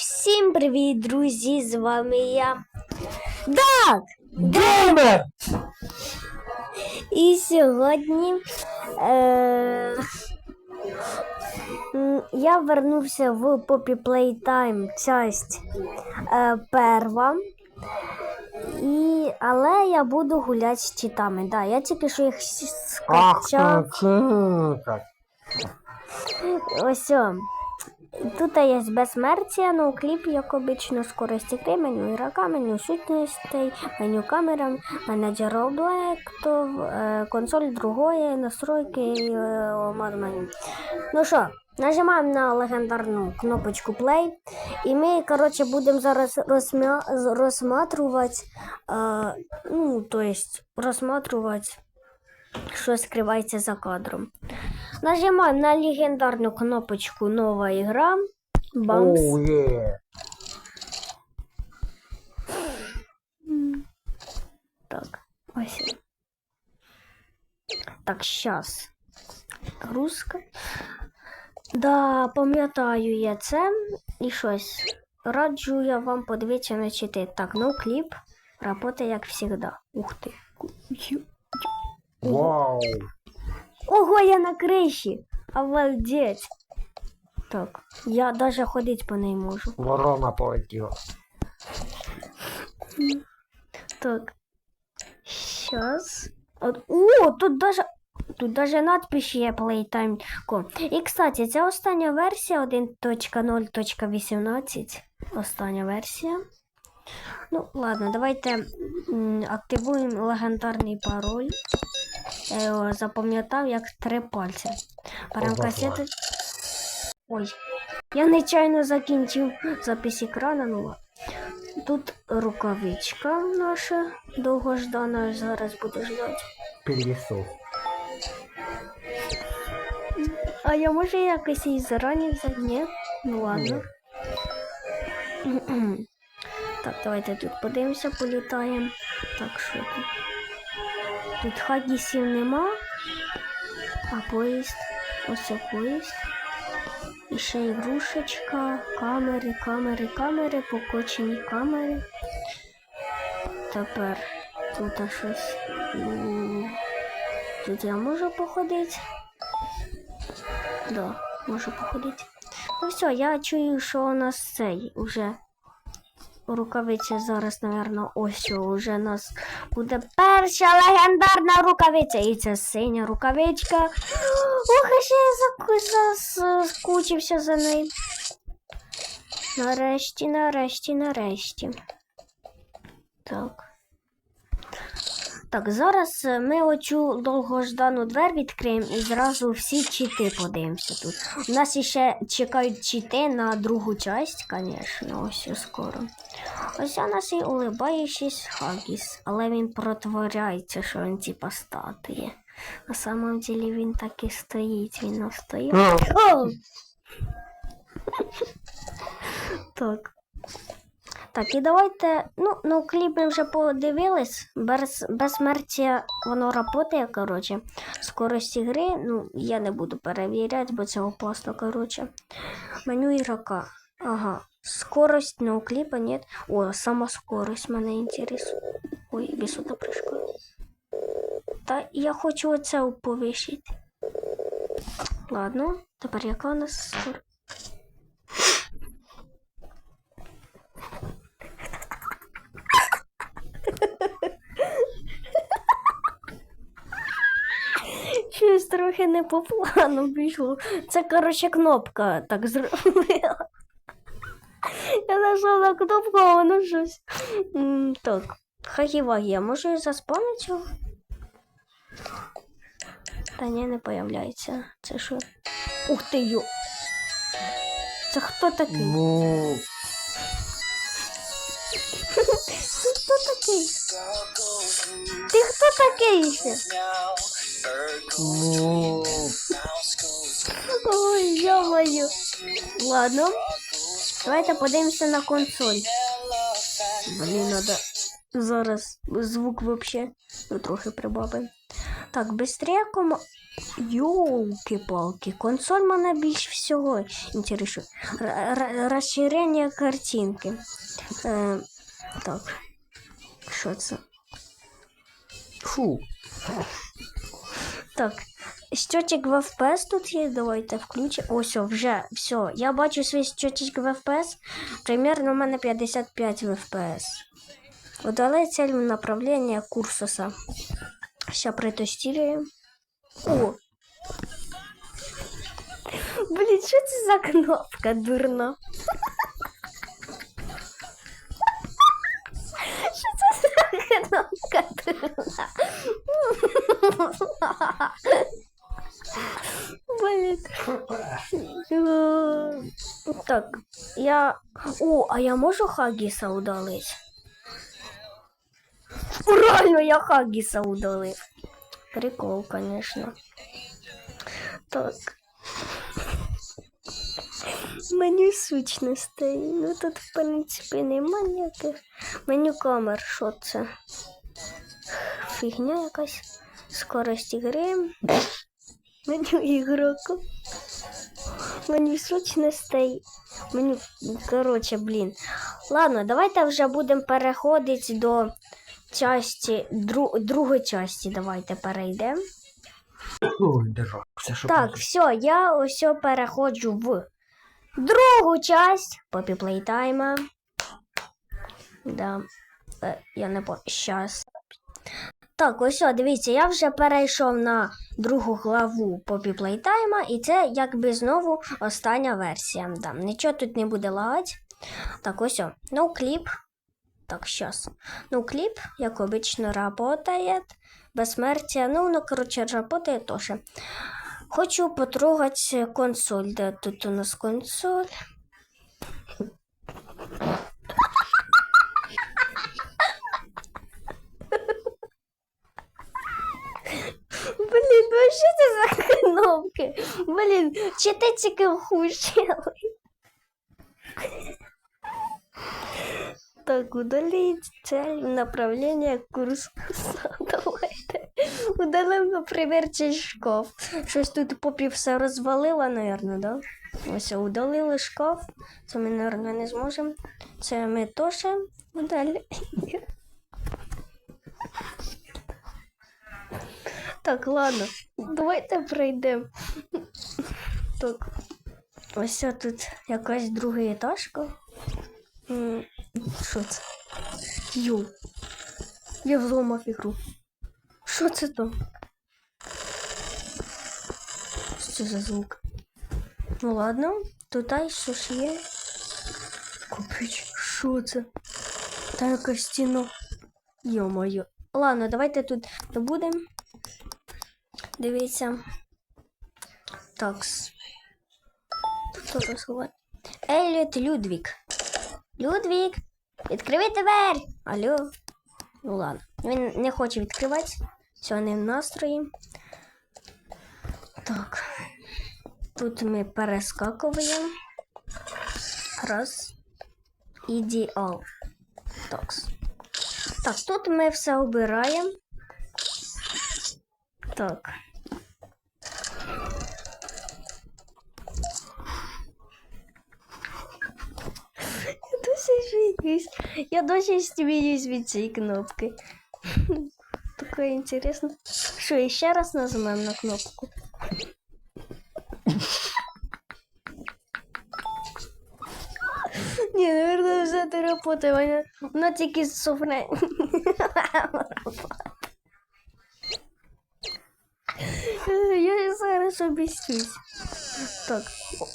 Всім привіт, друзі! З вами я. Так! Геймер! І сьогодні е, я вернувся в Poppy Playtime часть е, перва. І, але я буду гуляти з читами. Да, я тільки що їх Ах, скачав. Ось. о. Тут є безсмертя, ну кліп, як обично, скорості гри, меню ігрока, меню сутностей, меню камера, менеджер об'єктів, е, консоль другої, настройки, е, омад меню. Ну що, нажимаємо на легендарну кнопочку play, і ми, коротше, будемо зараз розмя... розсматривати, е, ну, то есть, розсматривати, що скривається за кадром. Нажимаем на легендарную кнопочку «Новая игра». Бамс. Оу, є. Так, ось. Так, щас. Грузка. Да, пам'ятаю я це. І щось. Раджу я вам подивитися на чити. Так, ну кліп. Работа як завжди. Ух ти. Вау. Ого, я на криші. Обалдеть. Так, я даже ходити по неї можу. Ворона полетіла. Так. Сейчас. От, о, тут даже. Тут даже надпись є Playtime.com. І, кстати, це остання версія 1.0.18. Остання версія. Ну, ладно, давайте м, активуємо легендарний пароль. Я його запам'ятав як три пальці. Ого. Ой. Я нечайно закінчив запис екрану. Ну. Тут рукавичка наша довгождана, зараз буду ждати. Пілісос. А я можу якось її зарані взяти? Ні? Ну ладно. так, давайте тут подивимося, політаємо. Так, що тут? Тут хагісів нема. А поїзд. Ось поїзд. І ще ігрушечка, камери, камери, камери, покочені камери. Тепер тут щось. Тут я можу походити. Да, можу походити. Ну все, я чую, що у нас цей уже рукавиця зараз, напевно, ось уже у нас буде перша легендарна рукавиця. І це синя рукавичка. Ох, ще я заскучився скучився за нею. Нарешті, нарешті, нарешті. Так. Так, зараз е, ми оцю довгождану двер відкриємо і зразу всі чити подивимося тут. У нас ще чекають чити на другу часть, звісно, ось скоро. Ось у нас і улибаючись Хагіс, але він протворяється, що він типа статує. На самом деле він так і стоїть, він. О! так. Так, і давайте. Ну, ну кліп ми вже подивились. Без, безсмертя воно працює, коротше. Скорость гри, ну, я не буду перевіряти, бо це опасно, коротше. Меню ігрока. Ага. Скорость, ну, у кліпа нет. О, сама скорость мене інтересує. Ой, висота прыжка. Та я хочу оце повищити. Ладно, тепер яка у нас скорость? Щось трохи не по плану пішло. Це, коротше, кнопка так зробила. Я нажала на кнопку, а воно щось. Так, хагівагі, а може заспавнити його? Та ні, не появляється. Це що? Ух ти йо. Це хто такий? Ну, Ти хто такий? Ти хто такий ще? Ну, Ой, йо-моє. Ладно. Давайте подивимося на консоль. Блін, надо зараз звук вообще ну, трохи прибавимо. Так, быстрее кома... Йолки-палки, консоль мене більш всього інтересує. Розширення картинки. Е, так. Що це? Фу. Так. Щотчик в FPS тут є, давайте включимо. Ось, о, вже, все. Я бачу свій щотчик в FPS. Примерно у мене 55 в FPS. Удали цель направлення курсуса. Сейчас протестируем. О! Блін, що це за кнопка дурна? Що це за кнопка дурна? Блін. Е, Так, я. О, а я можу Хагіса удалить? Реально, я Хагіса удалив. Прикол, конечно. Так. Меню сущностей. Ну тут, в принципі, нема ніяких. Меню камер, що це? Фігня якась. Скорость ігри. Меню ігроку. Меню сущностей. Меню. Коротше, блін. Ладно, давайте вже будемо переходити до часті, дру, другої часті. Давайте перейдемо. Так, все, я ось переходжу в другу часть Попі Плейтайма. Да. Е, я не по. Щас. Так, ось, о, дивіться, я вже перейшов на другу главу Попі Плейтайма, і це якби знову остання версія. Да. Нічого тут не буде лагати. Так, ось, о, ноукліп. Так, щас. Ноукліп, як обично, работает. Безсмертя, ну, ну, коротше, работает тоже. Хочу потрогати консоль. Де тут у нас консоль? Блін, ну що це за кнопки? Блін, чи ти тільки вхущили? Так, удалить цель направлення курсу. Давайте. Удалим, наприклад, цей шкаф. Щось тут попі все розвалило, напевно, да? Ось удалили шкаф. Це ми, напевно, не зможемо. Це ми теж удали. Так, ладно, давайте пройдемо. Так. Ось тут якась друга етажка. Що це? Йо. Я взломав ігру. Що це там? Що за звук? Ну ладно, тут що ж є. Купить, що це? Та яка стіна. Йо-моє. Ладно, давайте тут не будемо. Дивіться. Такс. Хто розховати? Еліот Людвік. Людвік, відкривай двері. Алло. Ну ладно. Він не хоче відкривати. Не в настрої. Так. Тут ми перескакуємо. Раз. Ідеал. Такс. Так, тут ми все обираємо. Так. Я досі сміюсь. Я досі сміюсь від цієї кнопки. Таке інтересно. Що, і ще раз нажмемо на кнопку. Ні, наверное, вже не роботає. Вона, вона тільки суфне. Я зараз обіцюсь. Так.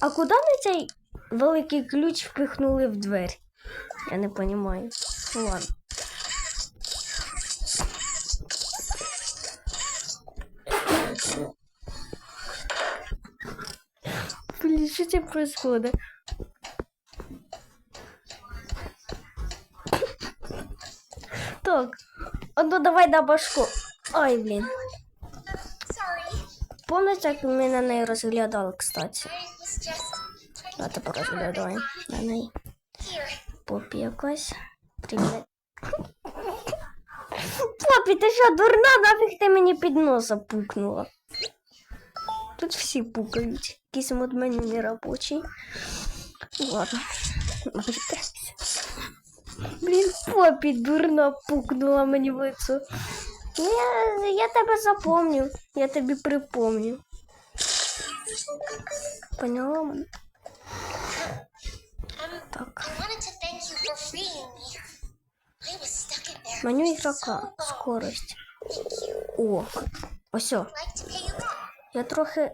А куди ми цей великий ключ впихнули в двері? Я не. Ну ладно. Блін, що це происходит? Так. А ну давай на башку. Ой, блін. Помните, як ми на неї розглядали, кстати? was just Давайте на неї. Попі якась. Привіт. Попі, ти що, дурна? Нафіг ти мені під носа пукнула? Тут всі пукають. Якийсь мод меню не робочий. Ладно. Обрітайся. Блін, попі дурно пукнула мені в лицо. Ну, Я, я тебе запомню. Я тобі припомню. Поняла мене? Так. Меню ігрока. Скорость. Thank you. О, ось. о. I'd like to pay you back. Я трохи.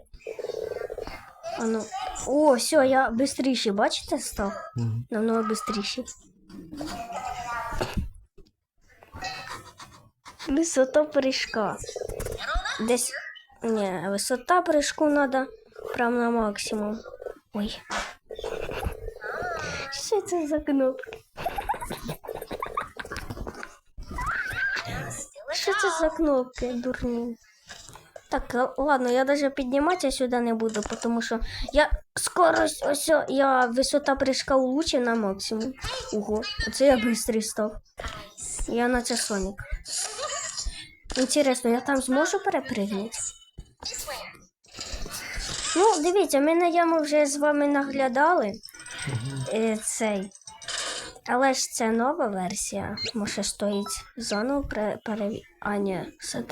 А ну. О, все, я бистріший, бачите, став? Мгм. Намного бистріший. Висота прыжка. Десь. Ні, висота прыжку надо прям на максимум. Ой. Що це за кнопка? Що це за кнопки, дурні? Так, ладно, я даже підніматися сюди не буду, тому що я скорость, ось я висота прыжка улучшив на максимум. Ого, оце я бистрий став. Я наче Сонік. Інтересно, я там зможу перепригнути? Ну, дивіться, ми на яму вже з вами наглядали е, цей. Але ж це нова версія. Може стоїть заново пере... переві... А, ні, все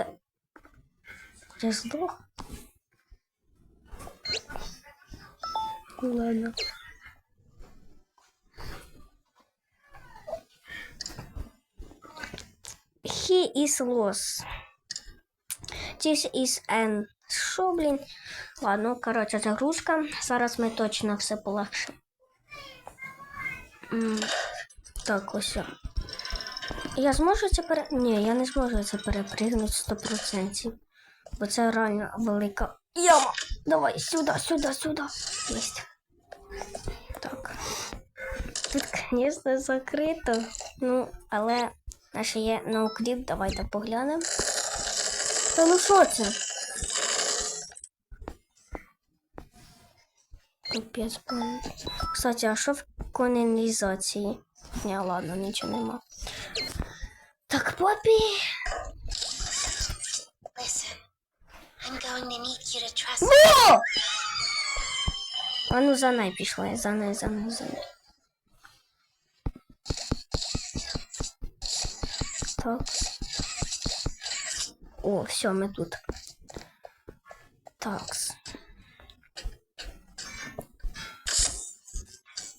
Ладно. He is lost. This is an. Що, блін? Ладно, коротше, загрузка. Зараз ми точно все полегшимо. М, Так, ось. Я зможу це пере... Ні, я не зможу це перепригнути 100%. Бо це реально велика яма. Давай, сюди, сюди, сюди. Єсть. Так. Тут, звісно, закрито. Ну, але наше є ноукліп, давайте поглянемо. Та ну що це? Капець. Кстати, а що в каналізації? Ні, ладно, нічого нема. Так, папі. Listen, I'm going to need you to trust О! А ну за нею пішла, за нею, за нею, за нею. Так. О, все, ми тут. Так.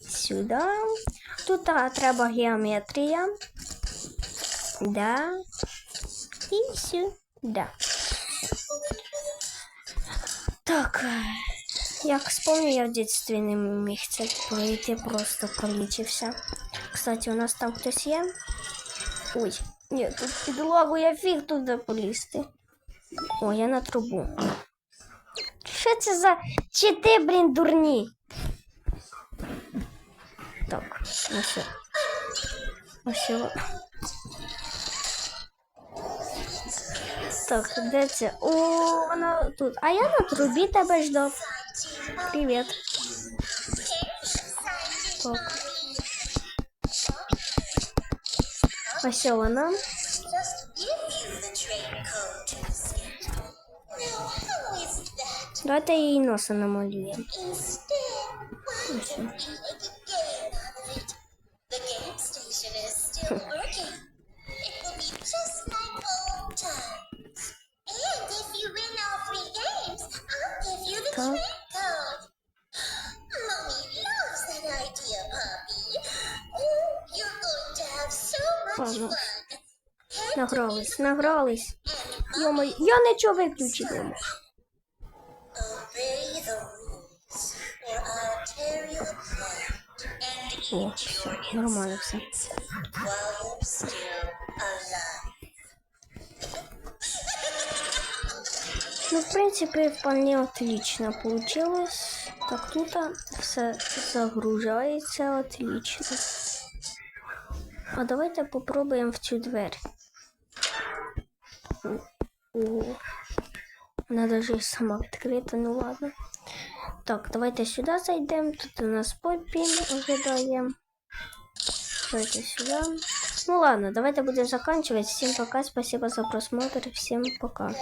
Сюди. Тут треба геометрія. Да. І сюди. Так. е, Як вспомню, я в дитинстві не міг це пройти, просто колічився. Кстати, у нас там хтось є. Ой, ні, тут підлогу, я фіг туди полізти. О, я на трубу. Що це за чити, блін, дурні? Так, ну все. Ось. його. Так, де це? О, вона тут. А я на трубі тебе ждав. Привіт. Так. Ось вона. Just give you the train code to escape. Now, how is that? Давайте її носа намалюємо. Instead, Ладно. Награлись, награлись. Йомо, я нічого apart and О, все, нормально все. Ну, в принципе, вполне отлично получилось. Так, тут все загружається отлично. А давайте попробуємо в цю двері. О, вона даже і сама відкрита, ну ладно. Так, давайте сюди зайдемо. Тут у нас Поппі ожидає. Давайте сюда. Ну ладно, давайте будем заканчивать. Всем пока, спасибо за просмотр, всем пока.